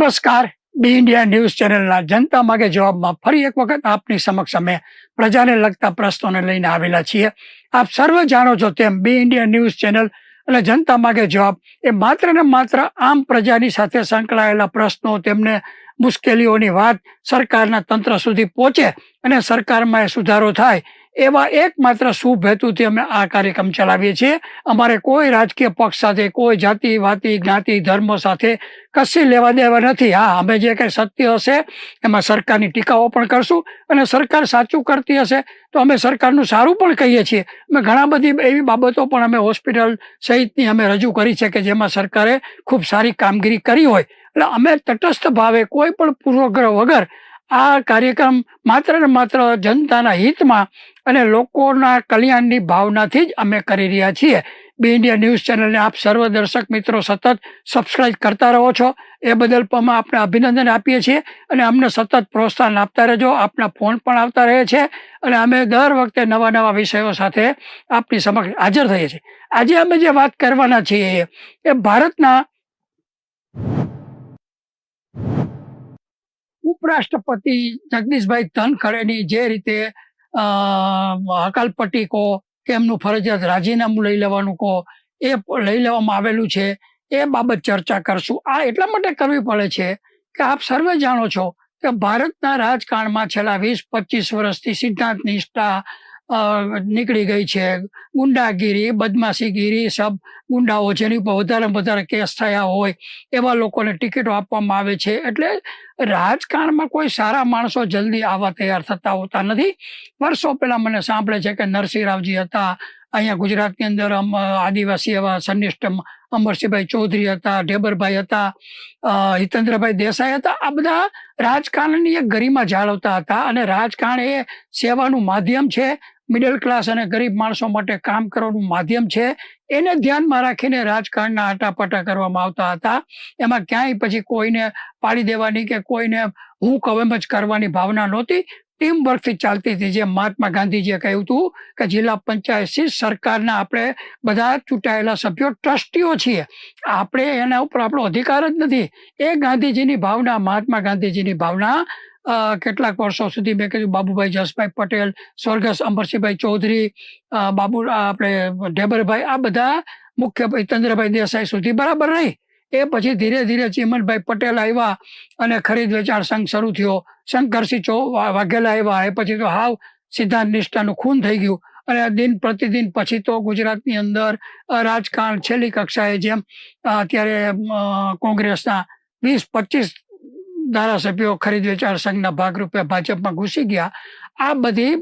નમસ્કાર. બી India news ચેનલના જનતા માગે જવાબમાં ફરી એક વખત આપની સમક્ષ અમે પ્રજાને લગતા પ્રશ્નોને લઈને આવેલા છીએ. આપ સર્વ જાણો છો તેમ બી ઇન્ડિયા ન્યૂઝ ચેનલ અને જનતા માગે જવાબ એ માત્ર ને માત્ર આમ પ્રજાની સાથે સંકળાયેલા પ્રશ્નો, તેમને મુશ્કેલીઓની વાત સરકારના તંત્ર સુધી પહોંચે અને સરકારમાં એ સુધારો થાય એવા એકમાત્ર શુભ હેતુથી અમે આ કાર્યક્રમ ચલાવીએ છીએ. અમારે કોઈ રાજકીય પક્ષ સાથે, કોઈ જાતિ, વાતિ, જ્ઞાતિ, ધર્મ સાથે કશી લેવા દેવા નથી. હા, અમે જે કંઈ સત્ય હશે, એમાં સરકારની ટીકાઓ પણ કરશું અને સરકાર સાચું કરતી હશે, તો અમે સરકારનું સારું પણ કહીએ છીએ. અમે ઘણા બધી એવી બાબતો પણ અમે હોસ્પિટલ સહિતની અમે રજૂ કરી છે કે જેમાં સરકારે ખૂબ સારી કામગીરી કરી હોય. એટલે અમે તટસ્થ ભાવે કોઈ પણ પૂર્વગ્રહ વગર આ કાર્યક્રમ માત્ર ને માત્ર જનતાના હિતમાં અને લોકોના કલ્યાણની ભાવનાથી જ અમે કરી રહ્યા છીએ. બી ઇન્ડિયા ન્યૂઝ ચેનલને આપ સર્વ દર્શક મિત્રો સતત સબસ્ક્રાઇબ કરતા રહો છો. એ બદલ પણ આપણે અભિનંદન આપીએ છીએ અને અમને સતત પ્રોત્સાહન આપતા રહેજો. આપના ફોન પણ આવતા રહે છે અને અમે દર વખતે નવા નવા વિષયો સાથે આપની સમક્ષ હાજર થઈએ છીએ. આજે અમે જે વાત કરવાના છીએ એ ભારતના ઉપરાષ્ટ્રપતિ જગદીશભાઈ ધનખડેની જે રીતે હકાલપટ્ટી કહો કે એમનું ફરજિયાત રાજીનામું લઈ લેવાનું કહો, એ લઈ લેવામાં આવેલું છે, એ બાબત ચર્ચા કરશું. આ એટલા માટે કરવી પડે છે કે આપ સર્વે જાણો છો કે ભારતના રાજકારણમાં છેલ્લા વીસ પચીસ વર્ષથી સિદ્ધાંત નિષ્ઠા નીકળી ગઈ છે. ગુંડાગીરી, બદમાશીગીરી સબ ગુંડાઓ જેની ઉપર વધારે વધારે કેસ થયા હોય એવા લોકોને ટિકિટો આપવામાં આવે છે. એટલે રાજકારણમાં કોઈ સારા માણસો જલ્દી આવવા તૈયાર થતા હોતા નથી. વર્ષો પહેલાં મને સાંભળે છે કે નરસિંહ રાવજી હતા. અહીંયા ગુજરાતની અંદર આદિવાસી એવા સંનિષ્ઠ અમરસિંહભાઈ ચૌધરી હતા, ઢેબરભાઈ હતા હિતેન્દ્રભાઈ દેસાઈ હતા. આ બધા રાજકારણની એક ગરિમા જાળવતા હતા અને રાજકારણ એ સેવાનું માધ્યમ છે. મિડલ ક્લાસ અને ગરીબ માણસો માટે કામ કરવાનું માધ્યમ છે. એને ધ્યાનમાં રાખીને રાજકારણના આટાપાટા કરવામાં આવતા હતા. એમાં ક્યાંય પછી કોઈને પાડી દેવાની કે કોઈને હું કવેમ જ કરવાની ભાવના નહોતી. ટીમ વર્કથી ચાલતી હતી. જે મહાત્મા ગાંધીજીએ કહ્યું હતું કે જિલ્લા પંચાયતથી સરકારના આપણે બધા ચૂંટાયેલા સભ્યો ટ્રસ્ટીઓ છીએ. આપણે એના ઉપર આપણો અધિકાર જ નથી. એ ગાંધીજીની ભાવના, મહાત્મા ગાંધીજીની ભાવના કેટલાક વર્ષો સુધી મેં કીધું, બાબુભાઈ જસભાઈ પટેલ, સ્વર્ગસ્થ અમરસિંહભાઈ ચૌધરી બાબુ આપણે ઢેબરભાઈ, આ બધા મુખ્ય ચંદ્રભાઈ દેસાઈ સુધી બરાબર રહી એ પછી ધીરે ધીરે ચીમનભાઈ પટેલ આવ્યા અને ખરીદ વેચાણ સંઘ શરૂ થયો. શંકરસિંહ ચો વાઘેલા આવ્યા. એ પછી તો હાવ સિદ્ધાંત નિષ્ઠાનું ખૂન થઈ ગયું. અને દિન પ્રતિદિન પછી તો ગુજરાતની અંદર રાજકારણ છેલ્લી કક્ષાએ જેમ અત્યારે કોંગ્રેસના વીસ પચીસ ધારાસભ્યો ખરીદ વેચાણ સંઘના ભાગરૂપે ભાજપમાં ઘૂસી ગયા. આ બધી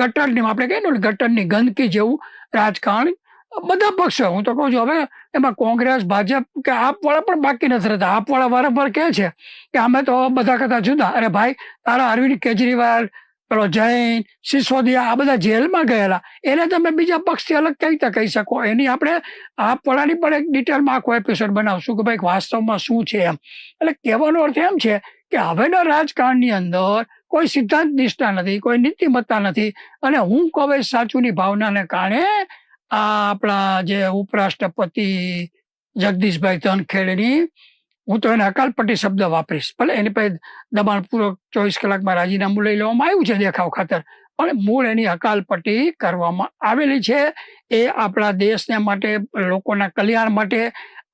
ગટરની, આપણે કહીએ ને ગટરની ગંદકી જેવું રાજકારણ બધા પક્ષો, હું તો કહું છું હવે એમાં કોંગ્રેસ, ભાજપ કે આપવાળા પણ બાકી નથી રહેતા. આપવાળા વારંવાર કહે છે કે અમે તો બધા કરતા જુદા. અરે ભાઈ, તારા અરવિંદ કેજરીવાલ પેલો જૈન, સિસોદિયા આ બધા જેલમાં ગયેલા. એને તમે બીજા પક્ષથી અલગ કઈ રીતે કહી શકો? એની આપણે આ પડાની પણ એક ડિટેલમાં આખો એપિસોડ બનાવશું કે ભાઈ વાસ્તવમાં શું છે એમ. એટલે કહેવાનો અર્થ એમ છે કે હવેના રાજકારણની અંદર કોઈ સિદ્ધાંત નિષ્ઠા નથી, કોઈ નીતિમત્તા નથી. અને હું કહું સાચુંની ભાવનાને કારણે આ આપણા જે ઉપરાષ્ટ્રપતિ જગદીશભાઈ ધનખેડની હું તો એને અકાલપટ્ટી શબ્દ વાપરીશ. ભલે એની પાસે દબાણપૂર્વક ચોવીસ કલાકમાં રાજીનામું લઈ લેવામાં આવ્યું છે દેખાવ ખાતર, પણ મૂળ એની અકાલપટ્ટી કરવામાં આવેલી છે. એ આપણા દેશને માટે, લોકોના કલ્યાણ માટે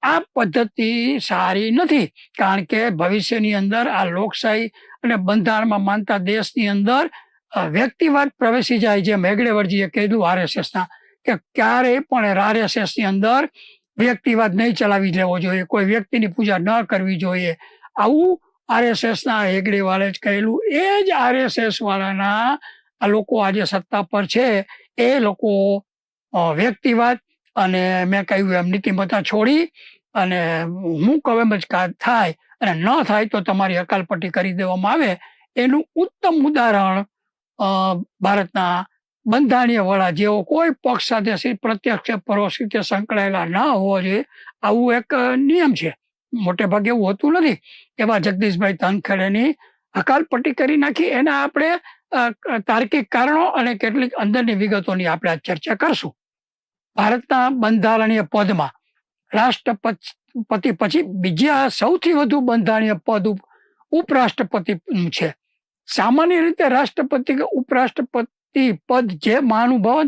આ પદ્ધતિ સારી નથી, કારણ કે ભવિષ્યની અંદર આ લોકશાહી અને બંધારણમાં માનતા દેશની અંદર વ્યક્તિવાદ પ્રવેશી જાય જેમ હેગડેવરજીએ કીધું આરએસએસના કે ક્યારેય પણ આરએસએસની અંદર વ્યક્તિવાદ નહીં ચલાવી લેવો જોઈએ. કોઈ વ્યક્તિની પૂજા ન કરવી જોઈએ. આવું આરએસએસના ના જ કહેલું એ જ આરએસએસ વાળાના આ લોકો આજે સત્તા પર છે. એ લોકો વ્યક્તિવાદ અને મેં કહ્યું એમ નીતિમત્તા છોડી અને હું કહું એમ જ થાય અને ન થાય તો તમારી અકાલપટ્ટી કરી દેવામાં આવે. એનું ઉત્તમ ઉદાહરણ ભારતના બંધારણીય વડા જેઓ કોઈ પક્ષ સાથે પ્રત્યક્ષ કે પરોક્ષ રીતે સંકળાયેલા ન હોવા જોઈએ, આવું એક નિયમ છે. મોટે ભાગે એવું હોતું નથી. એવા જગદીશભાઈ તનખેડેની હકાલપટ્ટી કરી નાખી. એના આપણે તાર્કિક કારણો અને કેટલીક અંદરની વિગતોની આપણે ચર્ચા કરશું. ભારતના બંધારણીય પદમાં રાષ્ટ્રપતિ પછી બીજા સૌથી વધુ બંધારણીય પદ ઉપ- ઉપરાષ્ટ્રપતિનું છે. સામાન્ય રીતે રાષ્ટ્રપતિ કે ઉપરાષ્ટ્રપતિ પદ જે મહાનુભાવ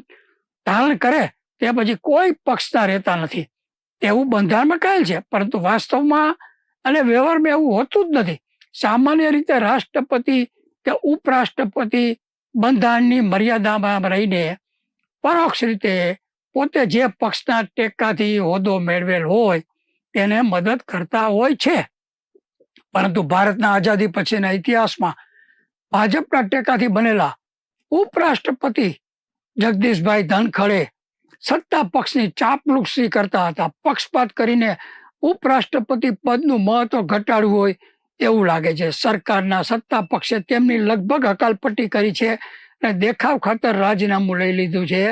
ધારણ કરે, તે પછી કોઈ પક્ષના રહેતા નથી. એવું બંધારણમાં કહેલ છે, પરંતુ વાસ્તવમાં અને વ્યવહારમાં એવું હોતું જ નથી. સામાન્ય રીતે રાષ્ટ્રપતિ કે ઉપરાષ્ટ્રપતિ બંધારણની મર્યાદામાં રહીને પરોક્ષ રીતે પોતે જે પક્ષના ટેકાથી હોદ્દો મેળવેલ હોય, તેને મદદ કરતા હોય છે. પરંતુ ભારતના આઝાદી પછીના ઇતિહાસમાં ભાજપના ટેકાથી બનેલા ઉપરાષ્ટ્રપતિ જગદીશભાઈ ધનખડે સત્તા પક્ષની ચાપલુક્ષી કરતા હતા. પક્ષપાત કરીને ઉપરાષ્ટ્રપતિ પદનું મહત્વ ઘટાડવું હોય એવું લાગે છે. સરકારના સત્તા પક્ષે તેમની લગભગ હકાલપટ્ટી કરી છે અને દેખાવ ખાતર રાજીનામું લઈ લીધું છે.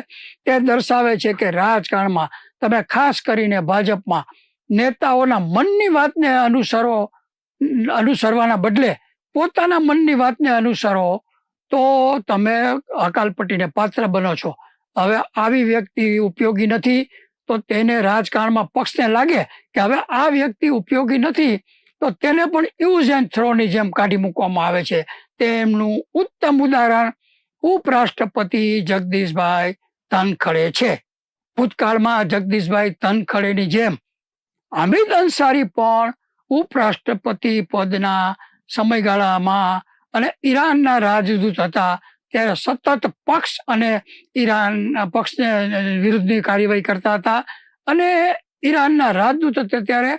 તે દર્શાવે છે કે રાજકારણમાં તમે ખાસ કરીને ભાજપમાં નેતાઓના મનની વાતને અનુસરો, અનુસરવાના બદલે પોતાના મનની વાતને અનુસરો તો તમે હકાલપટ્ટીને પાત્ર બનો છો. હવે આવી વ્યક્તિ ઉપયોગી નથી, તો તેને રાજકારણમાં પક્ષને લાગે કે હવે આ વ્યક્તિ ઉપયોગી નથી, તો તેને પણ યુઝ એન્ડ થ્રોની જેમ કાઢી મૂકવામાં આવે છે. તેમનું ઉત્તમ ઉદાહરણ ઉપરાષ્ટ્રપતિ જગદીશભાઈ ધનખડે છે. ભૂતકાળમાં જગદીશભાઈ ધનખડેની જેમ અમિત અંસારી પણ ઉપરાષ્ટ્રપતિ પદના સમયગાળામાં અને ઈરાનના રાજદૂત હતા ત્યારે સતત પક્ષ અને ઈરાન પક્ષને વિરુદ્ધની કાર્યવાહી કરતા હતા. અને ઈરાનના રાજદૂત હતા ત્યારે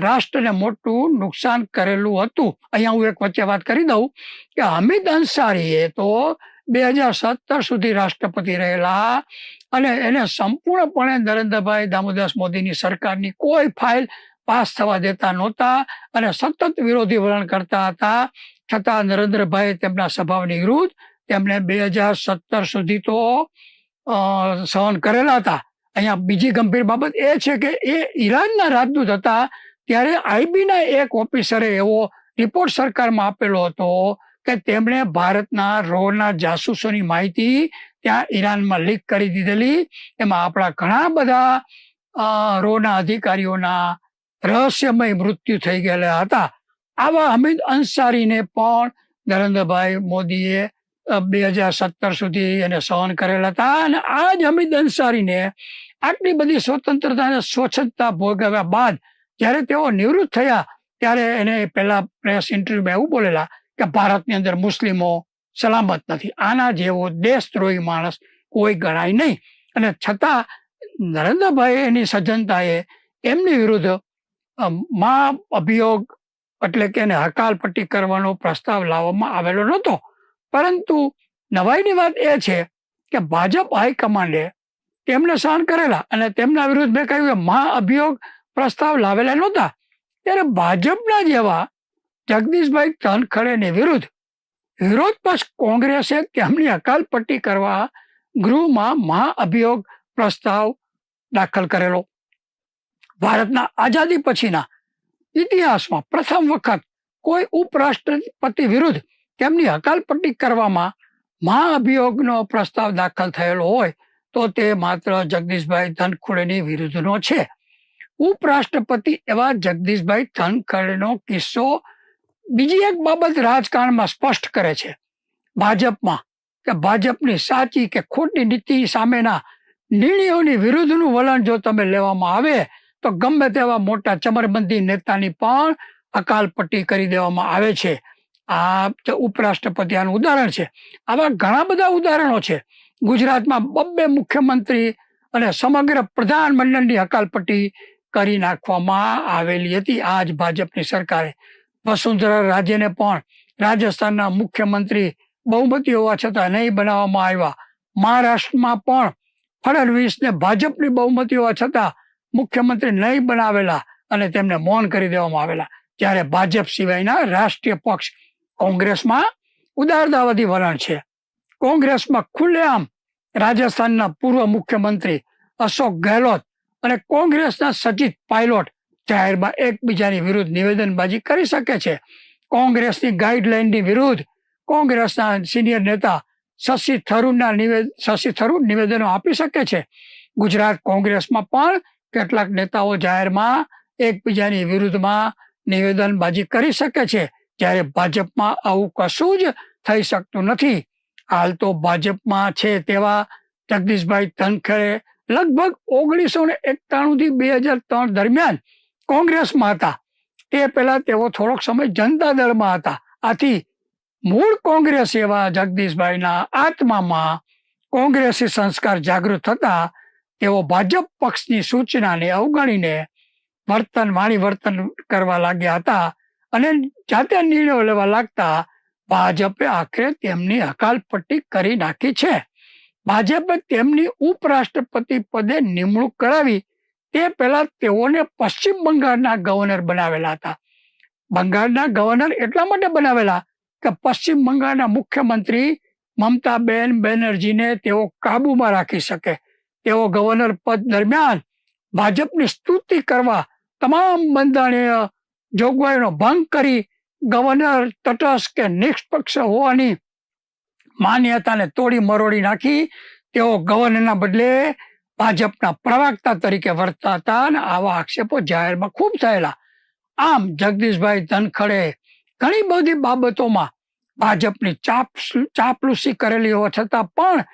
રાષ્ટ્રને મોટું નુકસાન કરેલું હતું. અહીંયા હું એક વચ્ચે વાત કરી દઉં કે હમીદ અંસારીએ તો બે હજાર સત્તર સુધી રાષ્ટ્રપતિ રહેલા અને એને સંપૂર્ણપણે નરેન્દ્રભાઈ દામોદાસ મોદીની સરકારની કોઈ ફાઇલ પાસ થવા દેતા નહોતા અને સતત વિરોધી વલણ કરતા હતા. છતાં નરેન્દ્રભાઈ તેમના સ્વભાવની વિરુદ્ધ તેમણે બે હજાર સત્તર સુધી તો સહન કરેલા હતા. અહીંયા બીજી ગંભીર બાબત એ છે કે એ ઈરાનના રાજદૂત હતા ત્યારે આઈબીના એક ઓફિસરે એવો રિપોર્ટ સરકારમાં આપેલો હતો કે તેમણે ભારતના રોના જાસૂસોની માહિતી ત્યાં ઈરાનમાં લીક કરી દીધેલી. એમાં આપણા ઘણા બધા રોના અધિકારીઓના રહસ્યમય મૃત્યુ થઈ ગયેલા હતા. આવા હમીદ અંસારીને પણ નરેન્દ્રભાઈ મોદીએ બે હજાર સત્તર સુધી એને સહન કરેલા હતા અને આ જ હમીદ અંસારીને આટલી બધી સ્વતંત્રતા અને સ્વચ્છતા ભોગવ્યા બાદ જ્યારે તેઓ નિવૃત્ત થયા, ત્યારે એને પેલા પ્રેસ ઇન્ટરવ્યુમાં એવું બોલેલા કે ભારતની અંદર મુસ્લિમો સલામત નથી. આના જેવો દેશદ્રોહી માણસ કોઈ ગણાય નહીં. અને છતાં નરેન્દ્રભાઈ એની સજ્જનતાએ એમની વિરુદ્ધ મા અભિયોગ એટલે કે એને હકાલપટ્ટી કરવાનો પ્રસ્તાવ લાવવામાં આવેલો નહોતો. પરંતુ નવાઈની વાત એ છે કે ભાજપ હાઈકમાન્ડે તેમને સહન કરેલા અને તેમના વિરુદ્ધ મેં કહ્યું કે મહાઅભિયોગ પ્રસ્તાવ લાવેલા નહોતા. ત્યારે ભાજપના જેવા જગદીશભાઈ ધનખડેની વિરુદ્ધ વિરોધ પક્ષ કોંગ્રેસે તેમની હકાલપટ્ટી કરવા ગૃહમાં મહાઅભિયોગ પ્રસ્તાવ દાખલ કરેલો. ભારતના આઝાદી પછીના ઇતિહાસમાં પ્રથમ વખત કોઈ ઉપરાષ્ટ્રપતિ વિરુદ્ધ તેમની હકાલપટ્ટી કરવામાં મહાઅભિયોગનો પ્રસ્તાવ દાખલ થયેલો હોય તો તે માત્ર જગદીશભાઈ ધનખડેની વિરુદ્ધનો છે. ઉપરાષ્ટ્રપતિ એવા જગદીશભાઈ ધનખડેનો કિસ્સો બીજી એક બાબત રાજકારણમાં સ્પષ્ટ કરે છે. ભાજપમાં કે ભાજપની સાચી કે ખોટી નીતિ સામેના નિર્ણયોની વિરુદ્ધનું વલણ જો તમે લેવામાં આવે તો ગમે તેવા મોટા ચમરબંધી નેતાની પણ અકાલપટ્ટી કરી દેવામાં આવે છે. આ ઉપરાષ્ટ્રપતિ આનું ઉદાહરણ છે. આવા ઘણા બધા ઉદાહરણો છે. ગુજરાતમાં બબ્બે મુખ્યમંત્રી અને સમગ્ર પ્રધાનમંડળની અકાલપટ્ટી કરી નાખવામાં આવેલી હતી. આ જ ભાજપની સરકારે. વસુંધરા રાજ્યને પણ રાજસ્થાનના મુખ્યમંત્રી બહુમતી હોવા છતાં નહીં બનાવવામાં આવ્યા. મહારાષ્ટ્રમાં પણ ફડણવીસને ભાજપની બહુમતી હોવા છતાં મુખ્યમંત્રી નહીં બનાવેલા અને તેમને મૌન કરી દેવામાં આવેલા. ત્યારે ભાજપ સિવાયના રાષ્ટ્રીય પક્ષ કોંગ્રેસમાં ઉદારતાવાદી વલણ છે. કોંગ્રેસમાં ખુલ્લેઆમ રાજસ્થાનના પૂર્વ મુખ્યમંત્રી અશોક ગેહલોત અને કોંગ્રેસના સચિત પાયલોટ જાહેરમાં એકબીજાની વિરુદ્ધ નિવેદનબાજી કરી શકે છે. કોંગ્રેસની ગાઈડલાઇનની વિરુદ્ધ કોંગ્રેસના સિનિયર નેતા શશી થરૂરના નિવેદ, શશી થરૂર નિવેદનો આપી શકે છે. ગુજરાત કોંગ્રેસમાં પણ કેટલાક નેતાઓ જાહેરમાં એકબીજાની વિરુદ્ધમાં નિવેદનબાજી કરી શકે છે. જ્યારે ભાજપમાં આવું કશું જ થઈ શકતું નથી. હાલ તો ભાજપમાં છે તેવા જગદીશભાઈ ધનખેડે લગભગ ઓગણીસો ને એકાણું થી બે હજાર ત્રણ દરમિયાન કોંગ્રેસમાં હતા. તે પહેલા તેઓ થોડોક સમય જનતા દળમાં હતા. આથી મૂળ કોંગ્રેસ એવા જગદીશભાઈના આત્મામાં કોંગ્રેસી સંસ્કાર જાગૃત થતા તેઓ ભાજપ પક્ષની સૂચનાને અવગણીને વર્તન વાણી વર્તન કરવા લાગ્યા હતા અને જાતે નિર્ણયો લેવા લાગતા ભાજપે આખરે તેમની હકાલપટ્ટી કરી નાખી છે. ભાજપે તેમની ઉપરાષ્ટ્રપતિ પદે નિમણૂક કરાવી. તે પહેલા તેઓને પશ્ચિમ બંગાળના ગવર્નર બનાવેલા હતા. બંગાળના ગવર્નર એટલા માટે બનાવેલા કે પશ્ચિમ બંગાળના મુખ્યમંત્રી મમતા બેન બેનર્જીને તેઓ કાબુમાં રાખી શકે. તેઓ ગવર્નર પદ દરમિયાન ભાજપની સ્તુતિ કરવા તમામ બંધારણીય જોગવાઈનો ભંગ કરી ગવર્નર તટસ્થ કે નિષ્પક્ષ હોવાની માન્યતાને તોડી મરોડી નાખી. તેઓ ગવર્નરના બદલે ભાજપના પ્રવક્તા તરીકે વર્તતા હતા અને આવા આક્ષેપો જાહેરમાં ખૂબ થયેલા. આમ જગદીશભાઈ ધનખડે ઘણી બધી બાબતોમાં ભાજપની ચાપ ચાપલુસી કરેલી હોવા છતાં પણ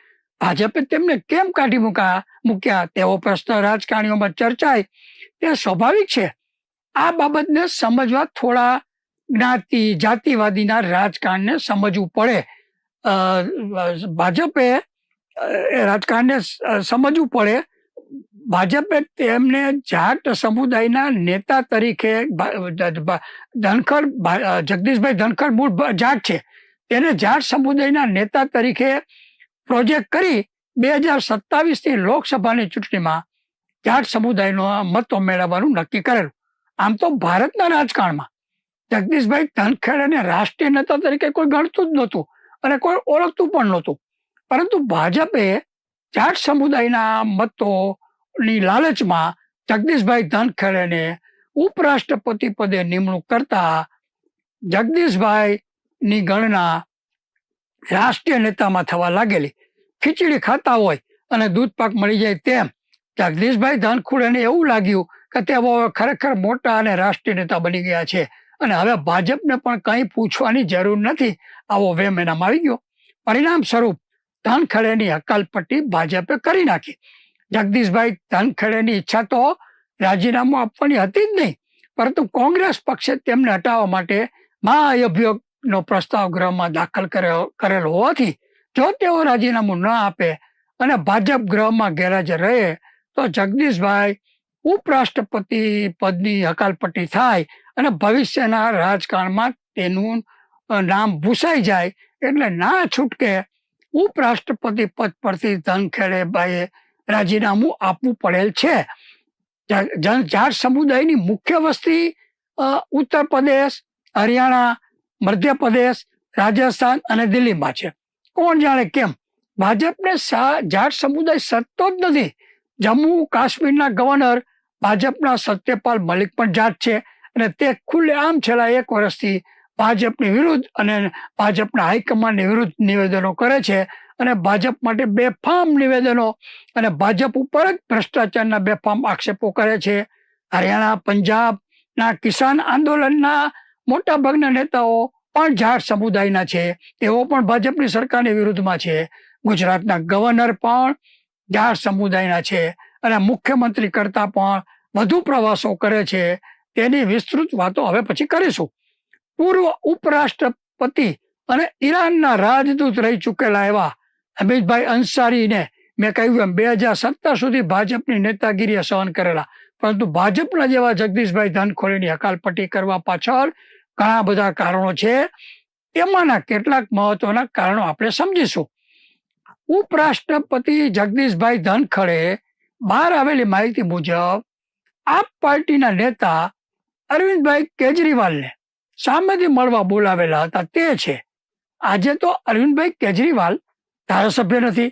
ભાજપે તેમને કેમ કાઢી મૂકા, મૂક્યા? તેવો પ્રશ્ન રાજકારણીઓમાં ચર્ચાય. તે સ્વાભાવિક છે. આ બાબતને સમજવા થોડા જ્ઞાતિ, જાતિવાદીના રાજકારણને સમજવું પડે. ભાજપે રાજકારણને સમજવું પડે. ભાજપે તેમને જાટ સમુદાયના નેતા તરીકે ભા- જગદીશભાઈ ધનખડ મૂળ જાટ છે. તેને જાટ સમુદાયના નેતા તરીકે પ્રોજેક્ટ કરી બે હજાર સત્તાવીસની લોકસભાની ચૂંટણીમાં જાટ સમુદાયનો મતો મેળવવાનું નક્કી કરેલું. આમ તો ભારતના રાજકારણમાં જગદીશભાઈ ધનખેડને રાષ્ટ્રીય નેતા તરીકે કોઈ ગણતું જ નહોતું અને કોઈ ઓળખતું પણ નહોતું. પરંતુ ભાજપે જાટ સમુદાયના મતોની લાલચમાં જગદીશભાઈ ધનખેડેને ઉપરાષ્ટ્રપતિ પદે નિમણૂક કરતા જગદીશભાઈની ગણના રાષ્ટ્રીય નેતામાં થવા લાગેલી. ખીચડી ખાતા હોય અને દૂધ પાક મળી જાય તેમ. જગદીશભાઈ ધનખુડેને એવું લાગ્યું કે હવે ખરેખર મોટા અને રાષ્ટ્રીય નેતા બની ગયા છે. અને હવે ભાજપને પણ કંઈ પૂછવાની જરૂર નથી. આવો વેમ એનામાં આવી ગયો. પરિણામ સ્વરૂપ ધનખડેની હકાલપટ્ટી ભાજપે કરી નાખી. જગદીશભાઈ ધનખડેની ઈચ્છા તો રાજીનામું આપવાની હતી જ નહીં. પરંતુ કોંગ્રેસ પક્ષે તેમને હટાવવા માટે મહાઅભિયોગનો પ્રસ્તાવ ગૃહમાં દાખલ કરેલો હોવાથી જો તેઓ રાજીનામું ન આપે અને ભાજપ ગૃહમાં ગેરહાજર રહે, તો જગદીશભાઈ ઉપરાષ્ટ્રપતિ પદની હકાલપટ્ટી થાય અને ભવિષ્યના રાજકારણમાં તેનું નામ ભૂસાઈ જાય એટલે ના છૂટકે ઉપરાષ્ટ્રપતિ પદ પરથી ધનખેડેભાઈએ રાજીનામું આપવું પડેલ છે. જાટ સમુદાયની મુખ્ય વસ્તી ઉત્તર પ્રદેશ, હરિયાણા મધ્યપ્રદેશ, રાજસ્થાન અને દિલ્હીમાં છે. કોણ જાણે કેમ? ભાજપને જાટ સમુદાય સત્તો જ નથી. જમ્મુ કાશ્મીરના ગવર્નર ભાજપના સત્યપાલ મલિક પણ જાત છે અને તે ખુલ્લે આમ છેલ્લા એક વર્ષથી ભાજપની વિરુદ્ધ અને ભાજપના હાઈકમાન્ડની વિરુદ્ધ નિવેદનો કરે છે અને ભાજપ માટે બેફામ નિવેદનો અને ભાજપ ઉપર જ ભ્રષ્ટાચારના બેફામ આક્ષેપો કરે છે. હરિયાણા, પંજાબના કિસાન આંદોલનના મોટા ભાગના નેતાઓ પણ જાટ સમુદાયના છે. તેઓ પણ ભાજપની સરકારની વિરુદ્ધમાં છે. ગુજરાતના ગવર્નર પણ જાટ સમુદાયના છે અને મુખ્યમંત્રી કરતા પણ વધુ પ્રવાસો કરે છે. તેની વિસ્તૃત વાતો હવે પછી કરીશું. પૂર્વ ઉપરાષ્ટ્રપતિ અને ઈરાનના રાજદૂત રહી ચૂકેલા એવા હમીદભાઈ અંસારીને મેં કહ્યું એમ, બે હજાર સત્તર સુધી ભાજપની નેતાગીરીએ સહન કરેલા. પરંતુ ભાજપના જેવા જગદીશભાઈ ધનખોરીની હકાલપટ્ટી કરવા પાછળ ઘણા બધા કારણો છે. એમાંના કેટલાક મહત્વના કારણો આપણે સમજીશું. ઉપરાષ્ટ્રપતિ જગદીશભાઈ ધનખડે બહાર આવેલી માહિતી મુજબ આપ પાર્ટીના નેતા અરવિંદભાઈ કેજરીવાલને સામેથી મળવા બોલાવેલા હતા. તે છે. આજે તો અરવિંદભાઈ કેજરીવાલ ધારાસભ્ય નથી,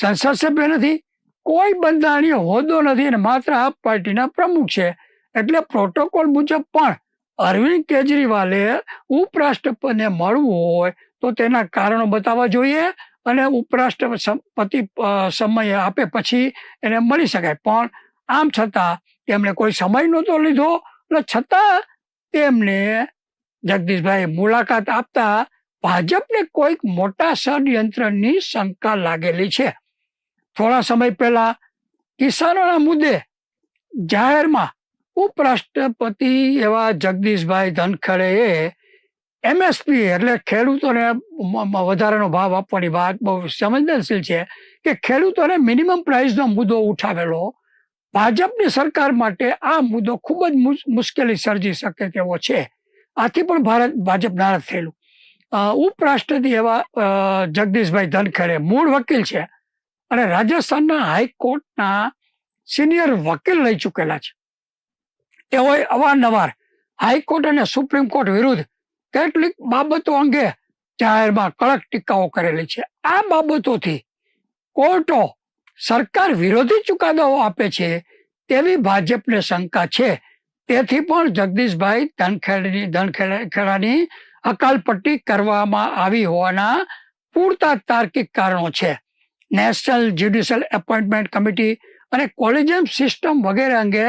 સંસદ સભ્ય નથી, કોઈ બંધારણીય હોદ્દો નથી અને માત્ર આપ પાર્ટીના પ્રમુખ છે. એટલે પ્રોટોકોલ મુજબ પણ અરવિંદ કેજરીવાલે ઉપરાષ્ટ્રપતિને મળવું હોય તો તેના કારણો બતાવવા જોઈએ અને ઉપરાષ્ટ્રપતિ સમય આપે પછી એને મળી શકાય. પણ આમ છતાં તેમણે કોઈ સમય નહોતો લીધો અને છતાં તેમને જગદીશભાઈ મુલાકાત આપતા ભાજપને કોઈક મોટા ષડયંત્રની શંકા લાગેલી છે. થોડા સમય પહેલા કિસાનોના મુદ્દે જાહેરમાં ઉપરાષ્ટ્રપતિ એવા જગદીશભાઈ ધનખડેએ એમએસપી એટલે ખેડૂતોને વધારાનો ભાવ આપવાની વાત બહુ સંવેદનશીલ છે કે ખેડૂતોને મિનિમમ પ્રાઇસનો મુદ્દો ઉઠાવેલો. ભાજપની સરકાર માટે આ મુદ્દો ખૂબ જ મુશ- મુશ્કેલી સર્જી શકે તેવો છે. આથી પણ ભારત, ભાજપ નારાજ થયેલું. ઉપરાષ્ટ્રપતિ એવા જગદીશભાઈ ધનખડે મૂળ વકીલ છે અને રાજસ્થાનના હાઈકોર્ટના સિનિયર વકીલ રહી ચૂકેલા છે. તેઓએ અવારનવાર. હાઈકોર્ટ અને સુપ્રીમ કોર્ટ વિરુદ્ધ કેટલીક બાબતો અંગે જાહેરમાં કડક ટીકાઓ કરેલી છે. આ બાબતોથી કોર્ટો સરકાર વિરોધી ચુકાદાઓ આપે છે તેવી ભાજપને શંકા છે. તેથી પણ જગદીશભાઈ ધનખેડની ધનખેડાની અકાલપટ્ટી કરવામાં આવી હોવાના પૂરતા તાર્કિક કારણો છે. નેશનલ જ્યુડિશિયલ એપોઇન્ટમેન્ટ કમિટી અને કોલેજિયમ સિસ્ટમ વગેરે અંગે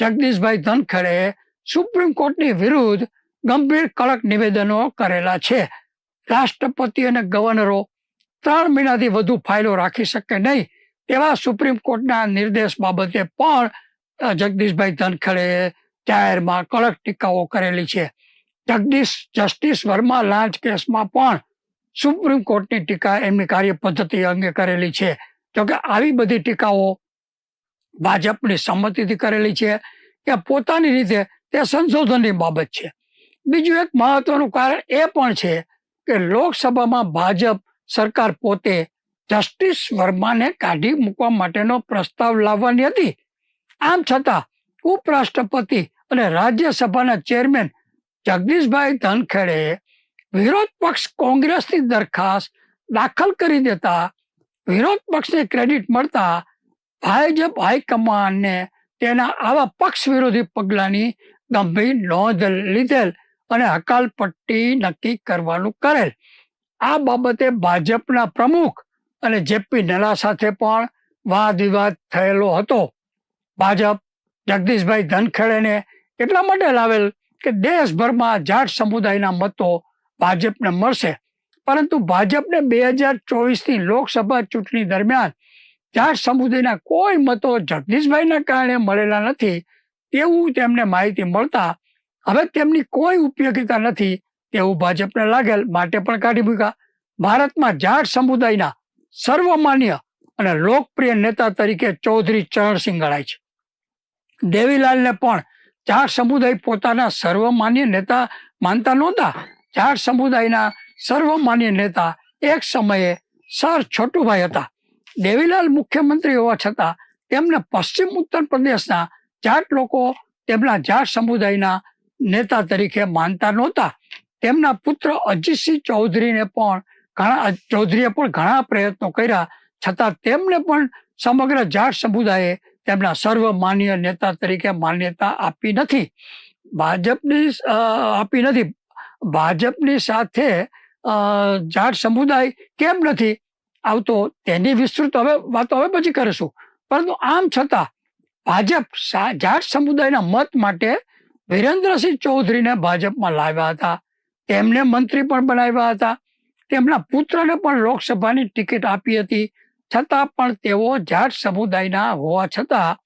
જગદીશભાઈ ધનખડે સુપ્રીમ કોર્ટની વિરુદ્ધ ગંભીર કડક નિવેદનો કરેલા છે. રાષ્ટ્રપતિ અને ગવર્નરો ત્રણ મહિનાથી વધુ ફાઇલો રાખી શકે નહીં તેવા સુપ્રીમ કોર્ટના નિર્દેશ બાબતે પણ જગદીશભાઈ ધનખડે જાહેરમાં કડક ટીકાઓ કરેલી છે. જગદીશ, જસ્ટિસ વર્મા લાંચ કેસમાં પણ સુપ્રીમ કોર્ટની ટીકા એમની કાર્ય પદ્ધતિ અંગે કરેલી છે. જોકે આવી બધી ટીકાઓ ભાજપની સંમતિથી કરેલી છે કે પોતાની રીતે તે સંશોધનની બાબત છે. બીજું એક મહત્વનું કારણ એ પણ છે કે લોકસભામાં ભાજપ સરકાર પોતે જસ્ટિસ વર્માને કાઢી મૂકવા માટેનો પ્રસ્તાવ લાવવાની હતી. આમ છતાં ઉપરાષ્ટ્રપતિ અને રાજ્યસભાના ચેરમેન જગદીશભાઈ ધનખેડે વિરોધ પક્ષ કોંગ્રેસની દરખાસ્ત દાખલ કરી દેતા વિરોધ પક્ષને ક્રેડિટ મળતા ભાજપ હાઈકમાન્ડને તેના આવા પક્ષ વિરોધી પગલાંની ગંભીર નોંધ લીધેલ અને હકાલપટ્ટી નક્કી કરવાનું કરેલ. આ બાબતે ભાજપના પ્રમુખ અને જેપી નલા સાથે પણ વાદ વિવાદ થયેલો હતો. ભાજપ જગદીશભાઈ ધનખેડેને એટલા માટે લાવેલ કે દેશભરમાં જાટ સમુદાયના મતો ભાજપને મળશે. પરંતુ ભાજપને બે હજાર ચોવીસની લોકસભા ચૂંટણી દરમિયાન જાટ સમુદાયના કોઈ મતો જગદીશભાઈના કારણે મળેલા નથી તેવું તેમને માહિતી મળતા હવે તેમની કોઈ ઉપયોગિતા નથી તેવું ભાજપને લાગેલ માટે પણ કાઢી મૂક્યા. ભારતમાં જાટ સમુદાયના સર્વમાન્ય અને લોકપ્રિય નેતા તરીકે ચૌધરી ચરણસિંહ ગણાય છે. દેવીલાલને પણ જાટ સમુદાય પોતાના સર્વમાન્ય નેતા માનતા નહોતા. જાટ સમુદાયના સર્વમાન્ય નેતા એક સમયે સર છોટુભાઈ હતા. દેવીલાલ મુખ્યમંત્રી હોવા છતાં તેમને પશ્ચિમ ઉત્તર પ્રદેશના જાટ લોકો તેમના જાટ સમુદાયના નેતા તરીકે માનતા નહોતા. તેમના પુત્ર અજીતસિંહ ચૌધરીને પણ ઘણા, ચૌધરીએ પણ ઘણા પ્રયત્નો કર્યા, છતાં તેમને પણ સમગ્ર જાટ સમુદાયે તેમના સર્વમાન્ય નેતા તરીકે માન્યતા આપી નથી. ભાજપની આપી નથી. ભાજપની સાથે જાટ સમુદાય કેમ નથી? આવતો તેની વિસ્તૃત હવે વાતો હવે પછી કરીશું. પરંતુ આમ છતાં, ભાજપ જાટ સમુદાયના મત માટે વિરેન્દ્રસિંહ ચૌધરીને ભાજપમાં લાવ્યા હતા. તેમને મંત્રી પણ બનાવ્યા હતા. તેમના પુત્રને પણ લોકસભાની ટિકિટ આપી હતી. છતાં પણ તેઓ જાટ સમુદાયના હોવા છતાં,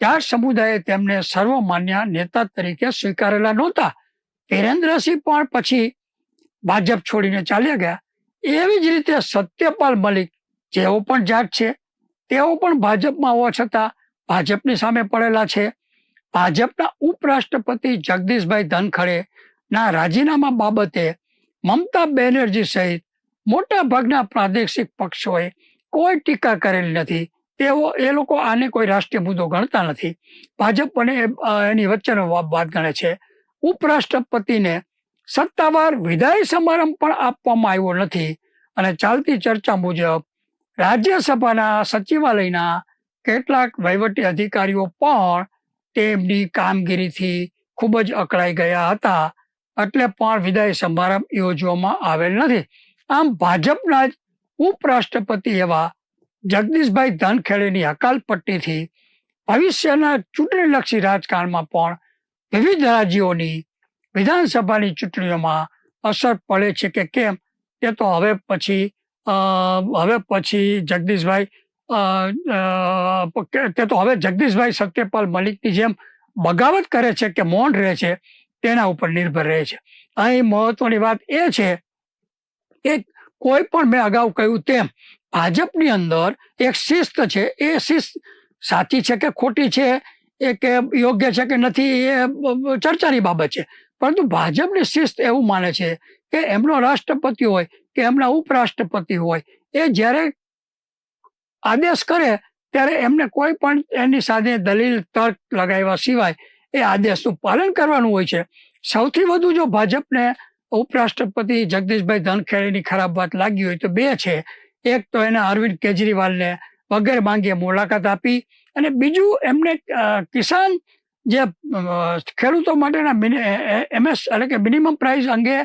જાટ સમુદાયે તેમને સર્વમાન્ય નેતા તરીકે સ્વીકારેલા નહોતા. વિરેન્દ્રસિંહ પણ પછી ભાજપ છોડીને ચાલ્યા ગયા. એવી જ રીતે સત્યપાલ મલિક, જેઓ પણ જાટ છે, તેઓ પણ ભાજપમાં હોવા છતાં ભાજપની સામે પડેલા છે. ભાજપના ઉપરાષ્ટ્રપતિ જગદીશભાઈ ધનખડે ના રાજીનામા બાબતે મમતા બેનર્જી સહિત મોટા ભાગના પ્રાદેશિક પક્ષોએ કોઈ ટીકા કરેલી નથી. તેઓ, એ લોકો આને કોઈ રાષ્ટ્રીય મુદ્દો ગણતા નથી. ભાજપ અને એની વચ્ચેનો વાત ગણે છે. ઉપરાષ્ટ્રપતિને સત્તાવાર વિદાય સમારંભ પણ આપવામાં આવ્યો નથી અને ચાલતી ચર્ચા મુજબ રાજ્યસભાના સચિવાલયના કેટલાક વહીવટી અધિકારીઓ પણ તેમની કામગીરીથી ખૂબ જ અકળાઈ ગયા હતા. એટલે પણ વિદાય સમારંભ યોજવામાં આવેલ નથી. આમ ભાજપના જ ઉપરાષ્ટ્રપતિ એવા જગદીશભાઈ ધનખેડેની હકાલપટ્ટીથી ભવિષ્યના ચૂંટણીલક્ષી રાજકારણમાં પણ વિવિધ રાજ્યોની વિધાનસભાની ચૂંટણીઓમાં અસર પડે છે કે કેમ? એ તો હવે પછી હવે પછી જગદીશભાઈ તે તો હવે જગદીશભાઈ સત્યપાલ મલિકની જેમ બગાવત કરે છે કે મૌન રહે છે, તેના ઉપર નિર્ભર રહે છે. અહીં મહત્વની વાત એ છે કે કોઈ પણ મેં અગાઉ કહ્યું તેમ, ભાજપની અંદર એક શિસ્ત છે, એ શિસ્ત સાચી છે કે ખોટી છે, એ કે યોગ્ય છે કે નથી, એ ચર્ચાની બાબત છે. પરંતુ ભાજપની શિસ્ત એવું માને છે કે એમનો રાષ્ટ્રપતિ હોય કે એમના ઉપરાષ્ટ્રપતિ હોય, એ જ્યારે આદેશ કરે ત્યારે એમને કોઈ પણ એની સાથે દલીલ, તર્ક લગાવ્યા સિવાય એ આદેશનું પાલન કરવાનું હોય છે. સૌથી વધુ જો ભાજપને ઉપરાષ્ટ્રપતિ જગદીશભાઈ ધનખેડીની ખરાબ વાત લાગી હોય તો બે છે. એક તો એને અરવિંદ કેજરીવાલને વગર માંગે મુલાકાત આપી અને બીજું એમને કિસાન જે ખેડૂતો માટેના એમએસ એટલે કે મિનિમમ પ્રાઇસ અંગે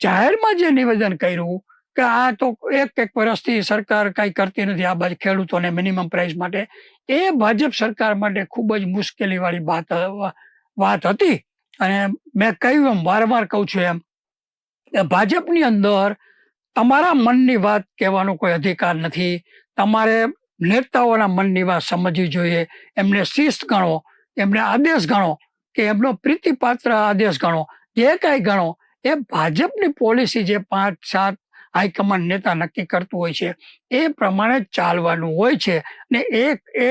જાહેરમાં જે નિવેદન કર્યું કે આ તો એક એક વર્ષથી સરકાર કાંઈ કરતી નથી, આ બાજુ ખેડૂતોને મિનિમમ પ્રાઇસ માટે, એ ભાજપ સરકાર માટે ખૂબ જ મુશ્કેલીવાળી વાત વાત હતી. અને મેં કહ્યું એમ, વારંવાર કહું છું એમ, કે ભાજપની અંદર તમારા મનની વાત કહેવાનો કોઈ અધિકાર નથી. તમારે નેતાઓના મનની વાત સમજવી જોઈએ. એમને શિસ્ત ગણો. એમને આદેશ ગણો કે એમનો પ્રીતિપાત્ર આદેશ ગણો. જે કાંઈ ગણો, એ ભાજપની પોલિસી જે પાંચ, સાત હાઈકમાન્ડ નેતા નક્કી કરતું હોય છે, એ પ્રમાણે ચાલવાનું હોય છે. ને એક એ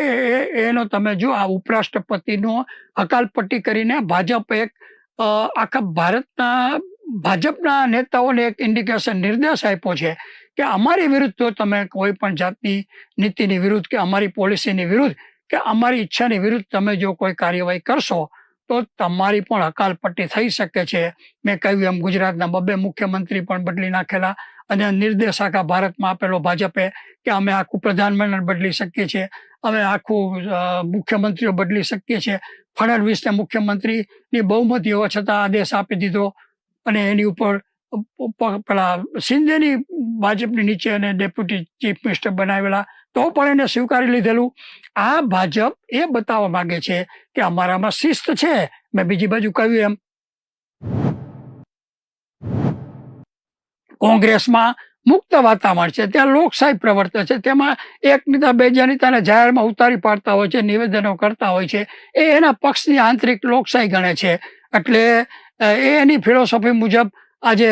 એનો તમે જો આ ઉપરાષ્ટ્રપતિનો હકાલપટ્ટી કરીને ભાજપ એક આખા ભારતના, ભાજપના નેતાઓને એક ઇન્ડિકેશન નિર્દેશ આપ્યો છે કે અમારી વિરુદ્ધ જો તમે કોઈ પણ જાતની નીતિની વિરુદ્ધ કે અમારી પોલિસીની વિરુદ્ધ કે અમારી ઈચ્છાની વિરુદ્ધ તમે જો કોઈ કાર્યવાહી કરશો, તો તમારી પણ હકાલપટ્ટી થઈ શકે છે. મેં કહ્યું એમ ગુજરાતના બબ્બે મુખ્યમંત્રી પણ બદલી નાખેલા અને નિર્દેશ આખા ભારતમાં આપેલો ભાજપે કે અમે આખું પ્રધાનમંત્રી બદલી શકીએ છીએ, અમે આખું મુખ્યમંત્રીઓ બદલી શકીએ છીએ. ફડણવીસને મુખ્યમંત્રીની બહુમતી હોવા છતાં આદેશ આપી દીધો અને એની ઉપર પેલા શિંદેની ભાજપની નીચે અને ડેપ્યુટી ચીફ મિનિસ્ટર બનાવેલા તો પણ એને સ્વીકારી લીધેલું. આ ભાજપ એ બતાવવા માંગે છે કે અમારામાં શિસ્ત છે. મેં બીજી બાજુ કહ્યું એમ. કોંગ્રેસમાં મુક્ત વાતાવરણ છે. ત્યાં લોકશાહી પ્રવર્તે છે. તેમાં એક નેતા બે નેતાને જાહેરમાં ઉતારી પાડતા હોય છે, નિવેદનો કરતા હોય છે. એ એના પક્ષની આંતરિક લોકશાહી ગણે છે. એટલે એ એની ફિલોસોફી મુજબ આજે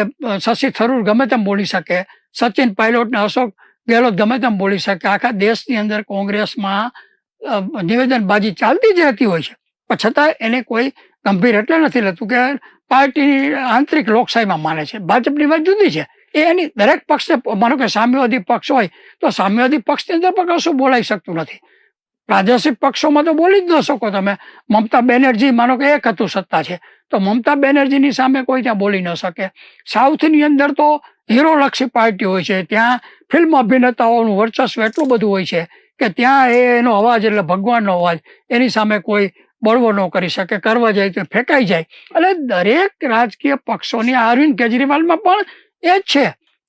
શશી થરૂર ગમે તેમ બોલી શકે. સચિન પાયલોટ ને અશોક ગેહલોત ગમે તેમ બોલી શકે. આખા દેશની અંદર કોંગ્રેસમાં નિવેદનબાજી ચાલતી જ રહેતી હોય છે. પણ છતાં એને કોઈ ગંભીર એટલે નથી લેતું કે પાર્ટીની આંતરિક લોકશાહીમાં માને છે. ભાજપની વાત જુદી છે. એ એની દરેક પક્ષને માનો કે સામ્યવાદી પક્ષ હોય, તો સામ્યવાદી પક્ષની અંદર પણ કશું બોલાઈ શકતું નથી. પ્રાદેશિક પક્ષોમાં તો બોલી જ ન શકો તમે. મમતા બેનર્જી માનો કે એક હતું સત્તા છે. તો મમતા બેનર્જીની સામે કોઈ ત્યાં બોલી ન શકે. સાઉથની અંદર તો હીરોલક્ષી પાર્ટી હોય છે, ત્યાં ફિલ્મ અભિનેતાઓનું વર્ચસ્વ એટલું બધું હોય છે કે ત્યાં એ એનો અવાજ એટલે ભગવાનનો અવાજ, એની સામે કોઈ બળવો ન કરી શકે, કરવા જાય તો ફેંકાઈ જાય. એટલે દરેક રાજકીય પક્ષોની અરવિંદ કેજરીવાલમાં પણ એ જ છે.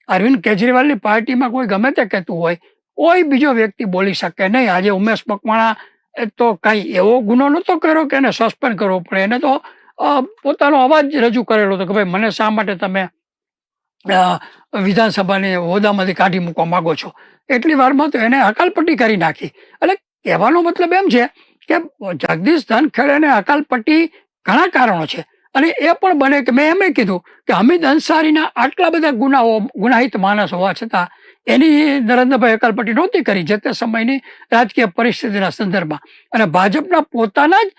અરવિંદ કેજરીવાલની પાર્ટીમાં કોઈ ગમે તે કહેતું હોય, કોઈ બીજો વ્યક્તિ બોલી શકે નહીં. આજે ઉમેશ મકવાણા તો કંઈ એવો ગુનો નહોતો કર્યો કે એને સસ્પેન્ડ કરવો પડે. એને તો પોતાનો અવાજ રજૂ કરેલો હતો કે ભાઈ, મને શા માટે તમે વિધાનસભાની હોદ્દામાંથી કાઢી મૂકવા માંગો છો. એટલી વારમાં તો એને હકાલપટ્ટી કરી નાખી. એટલે કહેવાનો મતલબ એમ છે કે જગદીશ ધનખેડેને હકાલપટ્ટી ઘણા કારણો છે. અને એ પણ બને કે મેં એમ કીધું કે હમીદ અંસારીના આટલા બધા ગુનાઓ, ગુનાહિત માણસ હોવા છતાં એની નરેન્દ્રભાઈ હકાલપટ્ટી નહોતી કરી જે તે સમયની રાજકીય પરિસ્થિતિના સંદર્ભમાં. અને ભાજપના પોતાના જ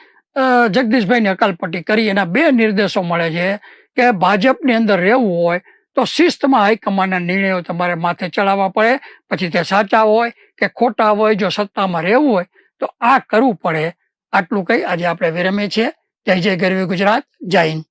જગદીશભાઈની અકાલપટ્ટી કરી એના બે નિર્દેશો મળે છે કે ભાજપની અંદર રહેવું હોય તો શિસ્તમાં હાઈકમાન્ડના નિર્ણયો તમારે માથે ચડાવવા પડે. પછી તે સાચા હોય કે ખોટા હોય, જો સત્તામાં રહેવું હોય, તો આ કરવું પડે. આટલું કહી આજે આપણે વિરમીએ છીએ. જય જય ગરવી ગુજરાત, જય હિન્દ.